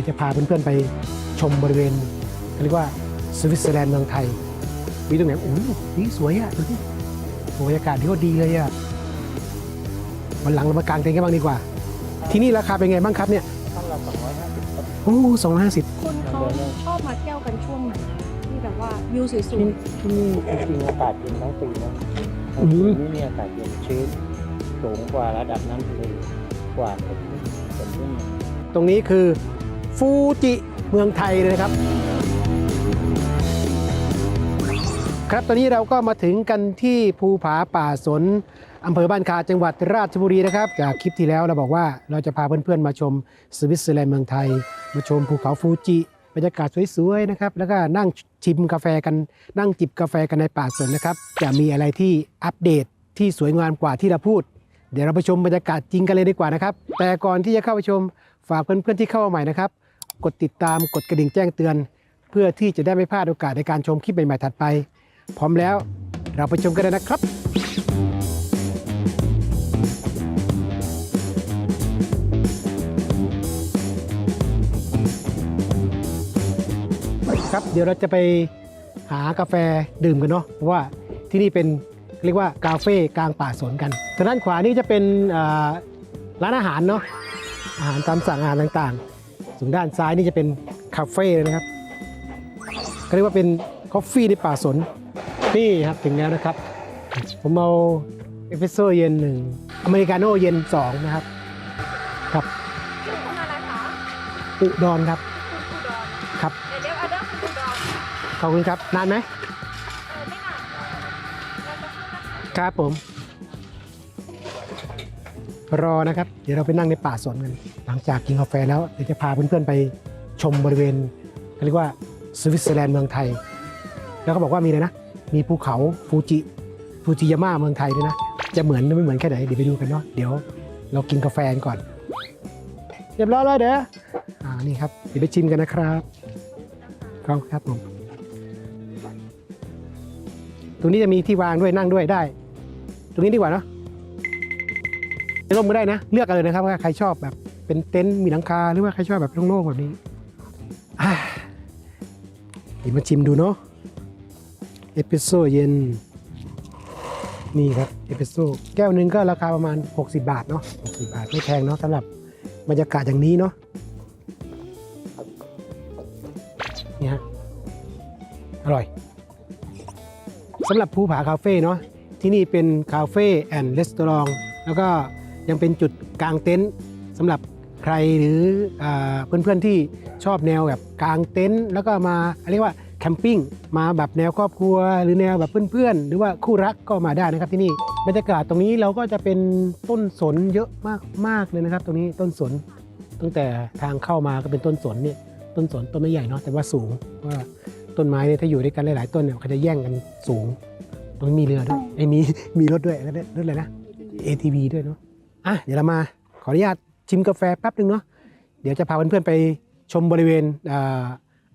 ดี๋ยวจะพาเพื่อนๆไปชมบริเวณเขาเรียกว่าสวิตเซอร์แลนด์เมืองไทย มีตรงไหนโอ้โหนี่สวยอะดูที่บรรยากาศที่ว่าดีเลยอะวันหลังเรามากางเต็นท์กันบ้างดีกว่า ที่นี่ราคาเป็นไงบ้างครับเนี่ยท่านละ250ครับโอ้สองร้อยห้าสิบคนเขาชอบมาเที่ยวกันช่วงไหนที่แบบว่าวิวสวยที่ที่นี่จริงๆอากาศเย็นทั้งปีนะทั้งปีนี่เนี่ยอากาศเย็นชื้นสูงกว่าระดับน้ำทะเลกว่าฝนฝนที่นี่ตรงนี้คือ ฟูจิเมืองไทยเลยนะครับ ครับตอนนี้เราก็มาถึงกันที่ภูผาป่าสนอำเภอบ้านคาจังหวัดราชบุรีนะครับ จากคลิปที่แล้วเราบอกว่าเราจะพาเพื่อนๆมาชมสวิตเซอร์แลนด์เมืองไทย มาชมภูเขาฟูจิบรรยากาศสวยๆนะครับ แล้วก็นั่งชิมกาแฟกัน นั่งจิบกาแฟกันในป่าสนนะครับ จะมีอะไรที่อัปเดตที่สวยงามกว่าที่เราพูด เดี๋ยวเราไปชมบรรยากาศจริงกันเลยดีกว่านะครับ แต่ก่อนที่จะเข้าไปชมฝากเพื่อนๆที่เข้ามาใหม่นะครับ กดติดตามกดกระดิ่งแจ้งเตือน เพื่อที่จะได้ไม่พลาดโอกาสในการชมคลิปใหม่ๆถัดไป พร้อมแล้วเราไปชมกันเลยนะครับ ครับเดี๋ยวเราจะไปหากาแฟดื่มกันเนาะเพราะว่าที่นี่เป็นเรียกว่ากาเฟ่กลางป่าสนกันทางด้านขวานี่จะเป็นร้านอาหารเนาะอาหารตามสั่งอาหารต่างๆ ส่วนด้านซ้ายนี่จะเป็นคาเฟ่เลยนะครับเขาเรียกว่าเป็นคอฟฟี่ในป่าสนนี่ครับถึงแล้วนะครับ ผมเอาเอสเปรสโซ่เย็นหนึ่งอเมริกาโน่เย็นสองนะครับครับๆชื่อคุณอะไรคะอุดรครับคุณอุดรครับเดี๋ยวเดี๋ยวออเดอร์คุณอุดรขอบคุณครับนานไหมเออไม่นานเราจะขึ้นนะคะครับผม รอนะครับ เดี๋ยวเราไปนั่งในป่าสนกันหลังจากกินกาแฟแล้วเดี๋ยวจะพาเพื่อนๆไปชมบริเวณเขาเรียกว่าสวิตเซอร์แลนด์เมืองไทย แล้วก็บอกว่ามีอะไรนะ มีภูเขาฟูจิฟูจิยาม่าเมืองไทยด้วยนะ จะเหมือนหรือไม่เหมือนแค่ไหนเดี๋ยวไปดูกันเนาะเดี๋ยวเรากินกาแฟก่อน เรียบร้อยแล้วเด้ออ่านี่ครับเดี๋ยวไปชิมกันนะครับครับครับผมตรงนี้จะมีที่วางด้วยนั่งด้วยได้ ตรงนี้ดีกว่าเนาะ ร่มก็ได้นะ เลือกกันเลยนะครับว่าใครชอบแบบเป็นเต็นท์มีหลังคาหรือว่าใครชอบแบบโล่งๆแบบนี้อ่าเดี๋ยวมาชิมดูเนาะเอสเปรสโซ่เย็น นี่ครับเอสเปรสโซ่แก้วหนึ่งก็ราคาประมาณ 60 บาทเนาะ60 บาทไม่แพงเนาะสำหรับบรรยากาศอย่างนี้เนาะนี่ฮะอร่อยสำหรับภูผาคาเฟ่เนาะที่นี่เป็นคาเฟ่แอนด์รีสตอรองแล้วก็ ยังเป็นจุดกางเต็นท์สำหรับใครหรืออเพื่อนๆที่ชอบแนวแบบกางเต็นท์แล้วก็มาเรียกว่าแคมปิ้งมาแบบแนวครอบครัว หรือแนวแบบเพื่อนๆ หรือว่าคู่รักก็มาได้นะครับที่นี่บรรยากาศตรงนี้เราก็จะเป็นต้นสนเยอะมากมากเลยนะครับ ตรงนี้ต้นสนตั้งแต่ทางเข้ามาก็เป็นต้นสนเนี่ยต้นสนต้นไม่ใหญ่เนาะแต่ว่าสูงว่าต้นไม้เนี่ยถ้าอยู่ด้วยกันหลายๆ ต้นเนี่ยเขาจะแย่งกันสูงตรงนี้มีเรือด้วยไอ้มีมีรถด้วยแล้รถอะไรนะ ATV ด้วยเนาะ อะเดี๋ยวเรามาขออนุญาตชิมกาแฟแป๊บนึงเนาะเดี๋ยวจะพาเพื่อนๆไปชมบริเวณอ่า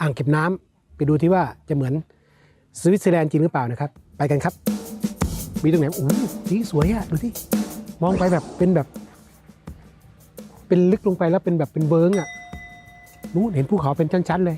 อ่างเก็บน้ำไปดูที่ว่าจะเหมือนสวิตเซอร์แลนด์จริงหรือเปล่านะครับ ไปกันครับ มีตรงไหนโอ้โหนี่สวยอะดูที่มองไปแบบเป็นแบบ เป็นลึกลงไปแล้วเป็นแบบเป็นเบิงอะนู้นเห็นภูเขาเป็นชั้นๆเลย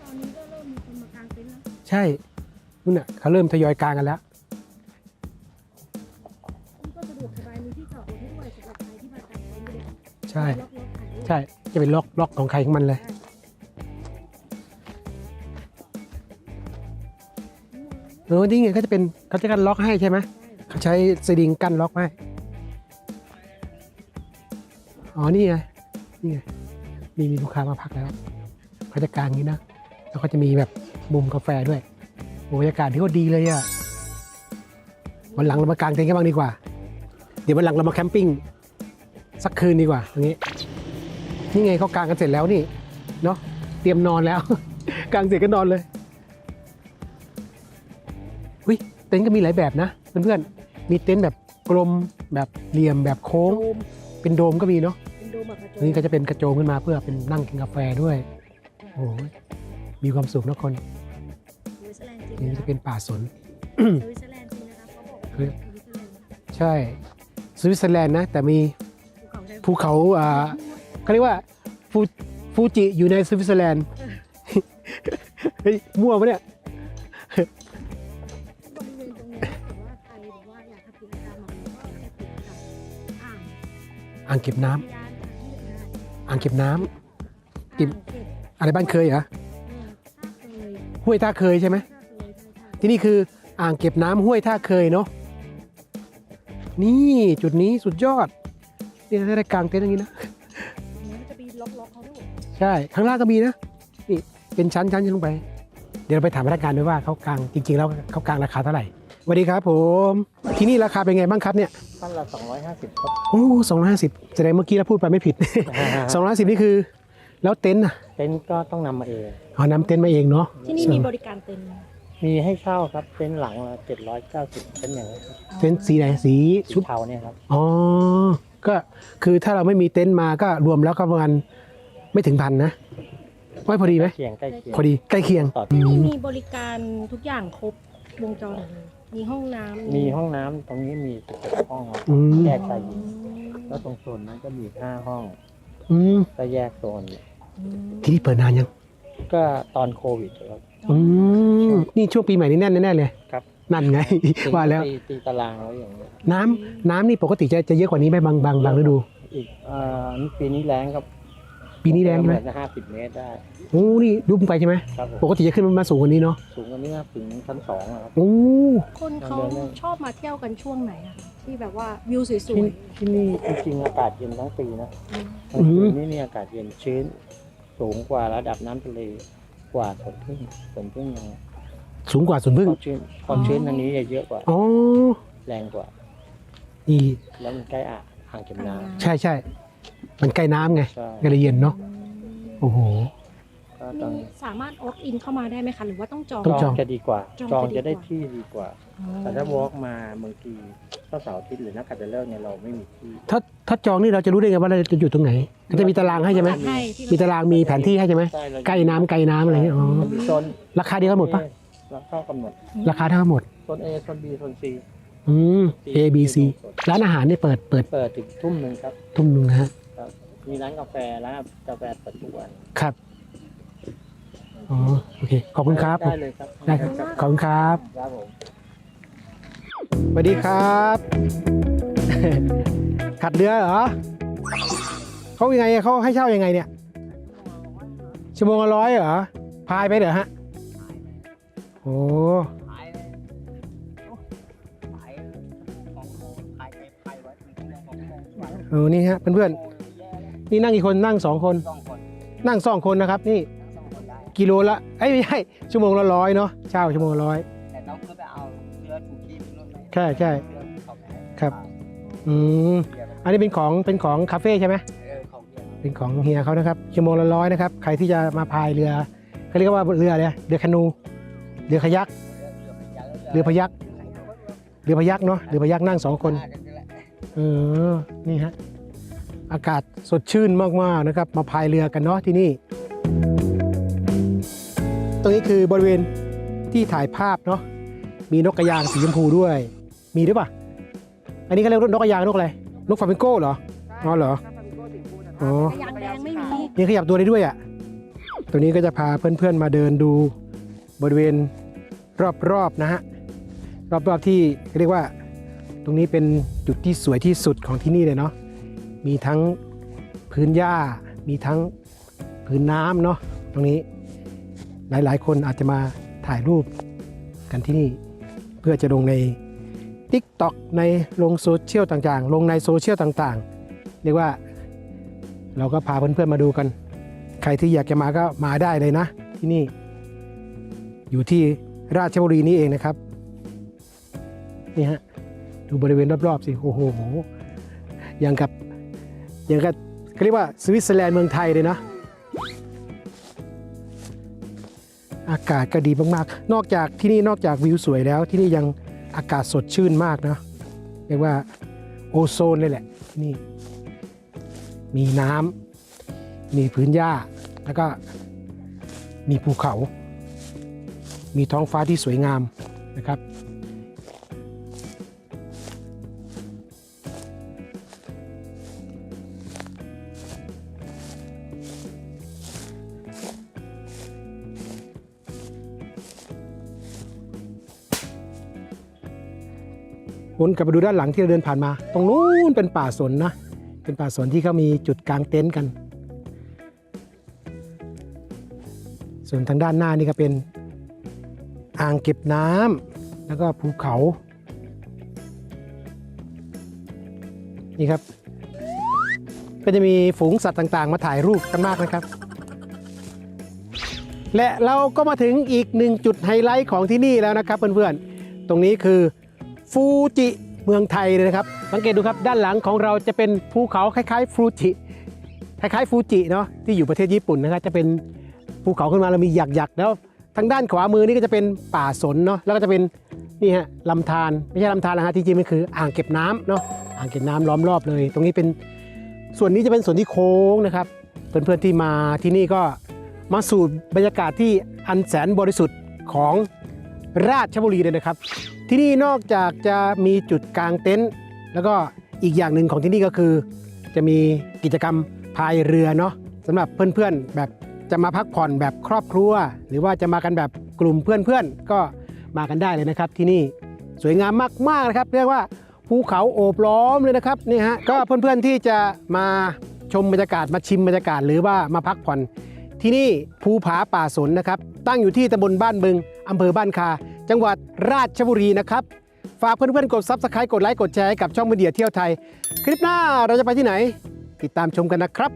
ตอนนี้ก็เริ่มมีคนมากางเต็นท์แล้วใช่นู่นน่ะเขาเริ่มทยอยกลางกันแล้ว ช่ล็อกรถถ่ายรูปใช่ จะเป็นล็อกล็อกของใครของมันเลย เออนี่ไงเขาจะเป็นเขาจะกันล็อกให้ใช่ไหมเขาใช้สลิงกั้นล็อกไว้อ๋อ นี่ไง นี่ไง มีมีลูกค้ามาพักแล้วเขาจะกางอย่างนี้นะ แล้วก็จะมีแบบมุมกาแฟด้วยโอ้บรรยากาศที่โคตรดีเลยอะวันหลังเรามากางเต็นท์กันบ้างดีกว่า เดี๋ยววันหลังเรามาแคมปิ้ง สักคืนดีกว่าตรงนี้ นี่ไงเขากางกันเสร็จแล้วนี่เนาะเตรียมนอนแล้ว กางเสร็จก็นอนเลยอุ้ยเต็นท์ก็มีหลายแบบนะเพื่อนๆมีเต็นท์แบบกลมแบบเหลี่ยมแบบโค้งโดมเป็นโดมก็มีเนาะเป็นโดมแบบกระโจมนี่ก็จะเป็นกระโจมขึ้นมาเพื่อเป็นนั่งกินกาแฟด้วยโอ้โหมีความสุขนะคนสวิตเซอร์แลนด์จริงนี่นะจะเป็นป่าสนสวิตเซอร์แลนด์จริงนะคะเขาบอกว่าคือสวิตเซอร์แลนด์ใช่สวิตเซอร์แลนด์นะ แต่มี ภูภูเขาอ่าเขาเรียกว่าฟูฟูจิอยู่ในสวิตเซอร์แลนด์เฮ้ยมั่วปะเนี่ยบริเวณตรงนี้ถ้าเกิดว่าใครหรือว่าอยากทำกิจกรรมอะไรก็จะติดกับอ่างอ่างเก็บน้ำพยานอ่างที่เด็กได้อ่างเก็บน้ำอ่างเก็บอะไรบ้านเคยเหรอเออถ้าเคยห้วยท่าเคยใช่ไหม ถ้าเคยใช่ใช่ที่นี่คืออ่างเก็บน้ำห้วยท่าเคยเนาะนี่จุดนี้สุดยอด เนี่ยถ้าได้กลางเต็นท์อย่างนี้นะอันนี้มันจะมีล็อกๆเขาด้วยใช่ข้างล่างก็มีนะนี่เป็นชั้นชั้นลงไป เดี๋ยวเราไปถามพนักงานด้วยว่าเขากลางจริง ๆ แล้วเขากลางราคาเท่าไหร่สวัสดีครับผมที่นี่ราคาเป็นไงบ้างครับเนี่ยท่านละ250ครับโอ้สองร้อยห้าสิบแสดงเมื่อกี้เราพูดไปไม่ผิด สองร้อยสิบนี่คือ แล้วเต็นท์อะเต็นท์ก็ต้องนำมาเองเอานำเต็นท์มาเองเนาะที่นี่มีบริการเต็นท์ไหมมีให้เช่าครับเต็นท์หลังละ790เป็นอย่างนี้ครับเต็นท์สีไหนสีชุชุดดเทาเนี่ยครับอ๋อ ก็คือถ้าเราไม่มีเต็นท์มาก็รวมแล้วก็ประมาณไม่ถึงพันนะไม่พอดีไหมเคียงใกล้เคียงพอดีใกล้เคียงต่อที่นี่มีบริการทุกอย่างครบวงจรเลยมีห้องน้ำมีห้องน้ำตรงนี้มี11ห้องครับอืม แยกชายหญิงแล้วตรงโซนนั้นก็มีอีกห้าห้องอืมก็แยกโซนที่นี่เปิดนานยังก็ตอนโควิดครับ อืมนี่ช่วงปีใหม่นี่แน่นแน่ๆเลยครับ นั่นไง ว่าแล้วตีตีตารางไว้อย่างนี้ยน้ำน้ำนี่ปกติจะจะเยอะกว่านี้ไหมบางบางบางฤดู อีกอ่านี่ปีนี้แรงครับปีนี้แรงใช่ไหมห้าสิบเมตรได้โอ้นี่ดูลงไปใช่ไหมครับผมปกติจะขึ้นมาสูงกว่านี้เนาะสูงกว่านี้ถึงชั้นสองอะครับ โอ้คนเขาชอบมาเที่ยวกันช่วงไหนอะคะที่แบบว่าวิวสที่วย ที่นี่จริงๆอากาศเย็นทั้งปีนะๆกลางคืนนี่นี่อากาศเย็นชื้น สูงกว่าระดับน้ำทะเลกว่าสวนพึ่งสวนพึ่งยัง สูงกว่าสวนพึ่ง ความชื้นความชื้นทางนี้จะเยอะกว่า อ๋อ แรงกว่า นี่แล้วมันใกล้อ่างอ่างเก็บน้ใช่ใช่มันใกล้น้ำไงำใช่ก็เลยเย็นเนาะโอ้โห ก็ต้องมีสามารถออฟอินเข้ามาได้ไหมคะ หรือว่าต้องจอง ต้องจองจะดีกว่าจองจองจะดีกว่าจะได้ที่ดีกว่าแต่ถ้าวอล์กมาบางทีก็เสาร์อาทิตย์หรือนักขัตฤกษ์เนี่ยเราไม่มีที่ถ้าถ้าจองนี่เราจะรู้ได้ไงว่าเราจะอยู่ตรงไหนก็จะมีตารางให้ใช่ไหม ให้ที่มีตารางมีแผนที่ให้ใช่ไหมใช่เราใกล้น้ำไกลน้ำอะไรเงี้ยอ๋อมันมีโซนราคาเดียวกันหมดปะเราเข้ากำหนด ราคาเท่ากันหมดโซน A โซน B โซน C อืม A B C ร้านอาหารนี่เปิดเปิดเปิดถึงทุ่มหนึ่งครับ ทุ่มหนึงนะฮะครับมีร้านกาแฟร้านกาแฟเปิดทุกวันครับอ๋อโอเคขอบคุณครับได้เลยครับได้ครับขอบคุณครับครับผมสวัสดีครับ ขัดเรือเหรอเขายังไงเขาให้เช่ายังไงเนี่ยชั่วโมงละร้อยเหรอพายไปเหรอฮะ โอ้เออนี่ฮะเพื่อนๆนี่นั่งกี่คนนั่งสองคนนั่งสองคนนะครับ นี่กิโลละเอ้ยไม่ใช่ชั่วโมงละร้อยเนาะเช่าชั่วโมงละร้อย แต่ต้องขึ้นไปเอาเรือถูกที่นู่นไหมใช่ใช่เรือเขาไหนครับ อืมอันนี้เป็นของเป็นของคาเฟ่ใช่ไหมเออของเรือเป็นของเฮียเขานะครับชั่วโมงละร้อยนะครับใครที่จะมาพายเรือเขาเรียกว่าเรืออะไรเรือคานู เรือขยักเรือพยักเรือพยักเนาะเรือพยักนั่งสองคนเออนี่ฮะอากาศสดชื่นมากๆนะครับ มาพายเรือกันเนาะที่นี่ ตรงนี้คือบริเวณที่ถ่ายภาพเนาะมีนกกระยางสีชมพูด้วย มีหรือเปล่าอันนี้เขาเรียกนกกระยางนกอะไรนกฟลามิงโก้เหรออ๋อเหรออ๋อยางแดงไม่มีนี่ขยับตัวได้ด้วยอะ ตัวนี้ก็จะพาเพื่อนๆมาเดินดู บริเวณรอบๆนะฮะรอบๆที่เรียกว่าตรงนี้เป็นจุดที่สวยที่สุดของที่นี่เลยเนาะมีทั้งพื้นหญ้า มีทั้งพื้นน้ำเนาะตรงนี้หลายๆ คนอาจจะมาถ่ายรูปกันที่นี่ เพื่อจะลงใน TikTok ในลงโซเชียลต่างๆ ลงในโซเชียลต่างๆ เรียกว่าเราก็พาเพื่อนๆมาดูกัน ใครที่อยากจะมาก็มาได้เลยนะที่นี่ อยู่ที่ราชบุรีนี่เองนะครับนี่ฮะดูบริเวณรอบๆสิโอ้โหอย่างกับอย่างกับเขาเรียกว่าสวิตเซอร์แลนด์เมืองไทยเลยนะ อากาศก็ดีมากๆ นอกจากที่นี่นอกจากวิวสวยแล้ว ที่นี่ยังอากาศสดชื่นมากนะเรียกว่าโอโซนเลยแหละที่นี่ มีน้ำมีพื้นหญ้า แล้วก็มีภูเขา มีท้องฟ้าที่สวยงามนะครับ วนกลับไปดูด้านหลังที่เราเดินผ่านมา ตรงนู้นเป็นป่าสนนะ เป็นป่าสนที่เขามีจุดกลางเต็นท์กัน ส่วนทางด้านหน้านี่ก็เป็น อ่างเก็บน้ำแล้วก็ภูเขา นี่ครับ ก็จะมีฝูงสัตว์ต่างๆ มาถ่ายรูปกันมากนะครับ และเราก็มาถึงอีกหนึ่งจุดไฮไลท์ของที่นี่แล้วนะครับ เพื่อนๆ ตรงนี้คือฟูจิเมืองไทยเลยนะครับ สังเกตดูครับด้านหลังของเราจะเป็นภูเขาคล้ายๆฟูจิคล้ายๆฟูจิเนาะที่อยู่ประเทศญี่ปุ่นนะครับจะเป็นภูเขาขึ้นมาแล้วมีหยักๆแล้ว ทางด้านขวามือนี่ก็จะเป็นป่าสนเนาะแล้วก็จะเป็นนี่ฮะลำธารไม่ใช่ลำธารนะฮะที่จริงมันคืออ่างเก็บน้ำเนาะอ่างเก็บน้ำล้อมรอบเลย ตรงนี้เป็นส่วนนี้จะเป็นส่วนที่โค้งนะครับเพื่อนๆที่มาที่นี่ก็มาสู่บรรยากาศที่อันแสนบริสุทธิ์ของราชบุรีเลยนะครับ ที่นี่นอกจากจะมีจุดกลางเต็นท์แล้วก็อีกอย่างหนึ่งของที่นี่ก็คือ จะมีกิจกรรมพายเรือเนาะสำหรับเพื่อนๆแบบ จะมาพักผ่อนแบบครอบครัว หรือว่าจะมากันแบบกลุ่มเพื่อนๆ ก็มากันได้เลยนะครับที่นี่สวยงามมากๆนะครับ เรียกว่าภูเขาโอบล้อมเลยนะครับนี่ฮะก็เพื่อนๆที่จะมาชมบรรยากาศมาชิมบรรยากาศหรือว่ามาพักผ่อน ที่นี่ภูผาป่าสนนะครับ ตั้งอยู่ที่ตำบลบ้านบึงอำเภอบ้านคา จังหวัดราชบุรีนะครับฝากเพื่อนๆกดซับสไครต์กดไลค์กดแชร์ให้กับช่องมีเดียเที่ยวไทย คลิปหน้าเราจะไปที่ไหน ติดตามชมกันนะครับ